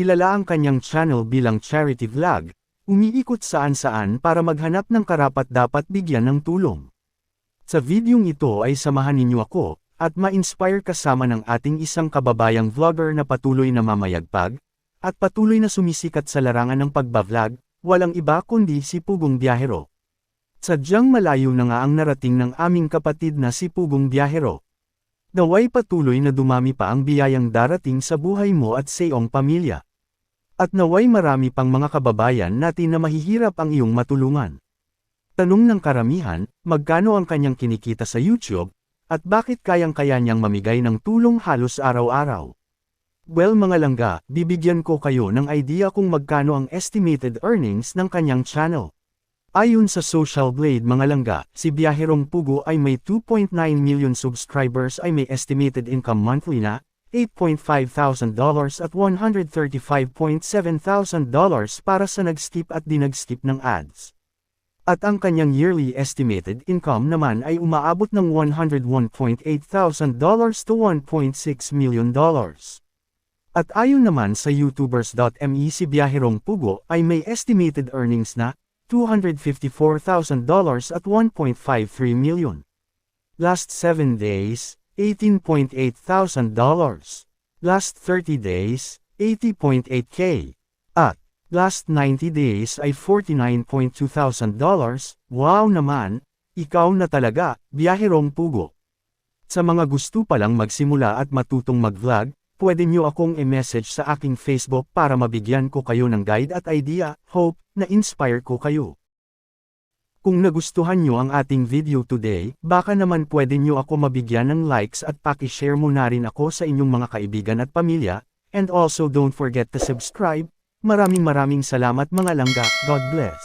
Kilala ang kanyang channel bilang charity vlog, umiikot saan-saan para maghanap ng karapat-dapat bigyan ng tulong. Sa videong ito ay samahan ninyo ako, at ma-inspire kasama ng ating isang kababayang vlogger na patuloy na mamayagpag, at patuloy na sumisikat sa larangan ng pagbablog, walang iba kundi si Pugong Biyahero. Sadyang malayo na nga ang narating ng aming kapatid na si Pugong Biyahero. Naway patuloy na dumami pa ang biyayang darating sa buhay mo at sa iyong pamilya. At naway marami pang mga kababayan natin na mahihirap ang iyong matulungan. Tanong ng karamihan, magkano ang kanyang kinikita sa YouTube, at bakit kayang-kaya niyang mamigay ng tulong halos araw-araw? Well mga langga, bibigyan ko kayo ng idea kung magkano ang estimated earnings ng kanyang channel. Ayon sa Social Blade mga langga, si Biyaherong Pugo ay may 2.9 million subscribers ay may estimated income monthly na $8.5 thousand dollars at $135.7 thousand dollars para sa nag-skip at dinag-skip ng ads. At ang kanyang yearly estimated income naman ay umaabot ng $101.8 thousand dollars to $1.6 million. At ayon naman sa youtubers.me si Biyaherong Pugo ay may estimated earnings na $254,000 at 1.53 million. Last 7 days, $18.8 thousand dollars. Last 30 days, 80.8k. At, last 90 days ay $49.2 thousand dollars. Wow naman, ikaw na talaga, biyahirong pugo. Sa mga gusto palang magsimula at matutong mag-vlog, pwede nyo akong i-message sa aking Facebook para mabigyan ko kayo ng guide at idea, hope, na inspire ko kayo. Kung nagustuhan nyo ang ating video today, baka naman pwede nyo ako mabigyan ng likes at paki-share mo na rin ako sa inyong mga kaibigan at pamilya, and also don't forget to subscribe. Maraming maraming salamat mga langga, God bless.